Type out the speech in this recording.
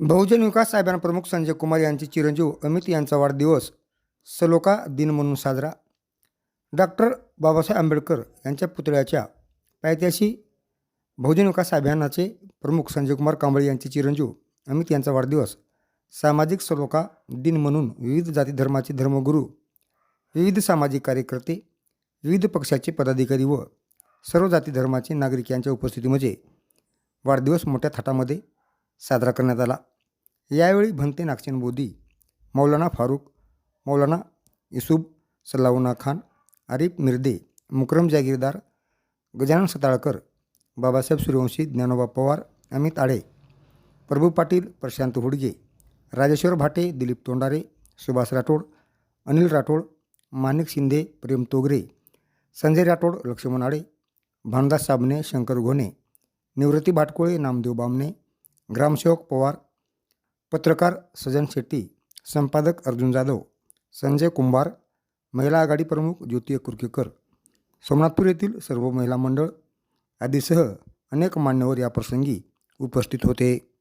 बहुजन विकास साहेबांना प्रमुख संजय कुमार यांचे चिरंजीव अमित यांचा वाढदिवस सलोका दिन म्हणून साजरा. डॉक्टर बाबासाहेब आंबेडकर यांच्या पुतळ्याच्या पायथ्याशी बहुजन विकास अभियानाचे प्रमुख संजय कुमार कांबळे यांचे चिरंजीव अमित यांचा वाढदिवस सामाजिक सलोका दिन म्हणून विविध जाती धर्माचे धर्मगुरू विविध सामाजिक कार्यकर्ते विविध पक्षाचे पदाधिकारी व सर्व जाती धर्माचे नागरिक यांच्या उपस्थितीमध्ये वाढदिवस मोठ्या थाटामध्ये साजरा करण्यात आला. यावेळी भंते नागचंद बोधी मौलाना फारूक मौलाना युसुफ सल्लाउना खान आरिफ मिर्दे मुकरम जागीरदार गजानन सताळकर बाबासाहेब सूर्यवंशी ज्ञानोबा पवार अमित आडे प्रभू पाटील प्रशांत हुडगे राजेश्वर भाटे दिलीप तोंडारे सुभाष राठोड अनिल राठोड माणिक शिंदे प्रेम तोगरे संजय राठोड लक्ष्मण आडे भानदास साबणे शंकर घोणे निवृत्ती भाटकोळे नामदेव बामणे ग्रामसेवक पवार पत्रकार सजन शेट्टी संपादक अर्जुन जाधव संजय कुंभार महिला आघाडी प्रमुख ज्योती कुर्कीकर सोमनाथपूर येथील सर्व महिला मंडळ आदीसह अनेक मान्यवर या प्रसंगी उपस्थित होते.